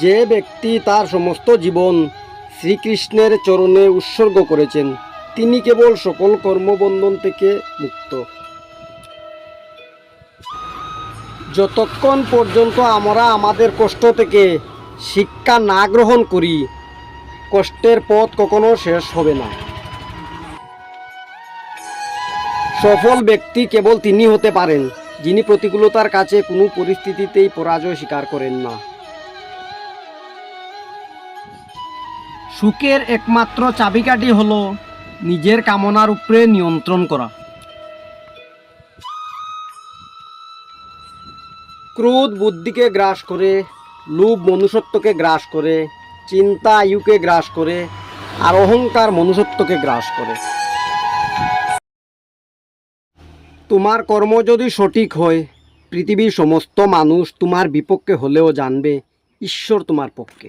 যে ব্যক্তি তার সমস্ত জীবন শ্রীকৃষ্ণের চরণে উৎসর্গ করেছেন, তিনি কেবল সকল কর্মবন্ধন থেকে মুক্ত। যতক্ষণ পর্যন্ত আমরা আমাদের কষ্ট থেকে শিক্ষা না গ্রহণ করি, কষ্টের পথ কখনো শেষ হবে না। সফল ব্যক্তি কেবল তিনি হতে পারেন, যিনি প্রতিকূলতার কাছে কোনো পরিস্থিতিতেই পরাজয় স্বীকার করেন না। সুখের একমাত্র চাবিকাঠি হলো নিজের কামনার উপরে নিয়ন্ত্রণ করা। ক্রোধ বুদ্ধিকে গ্রাস করে, লোভ মনুষ্যত্বকে গ্রাস করে, চিন্তা আয়ুকে গ্রাস করে, আর অহংকার মনুষ্যত্বকে গ্রাস করে। তোমার কর্ম যদি সঠিক হয়, পৃথিবীর সমস্ত মানুষ তোমার বিপক্ষে হলেও জানবে ঈশ্বর তোমার পক্ষে।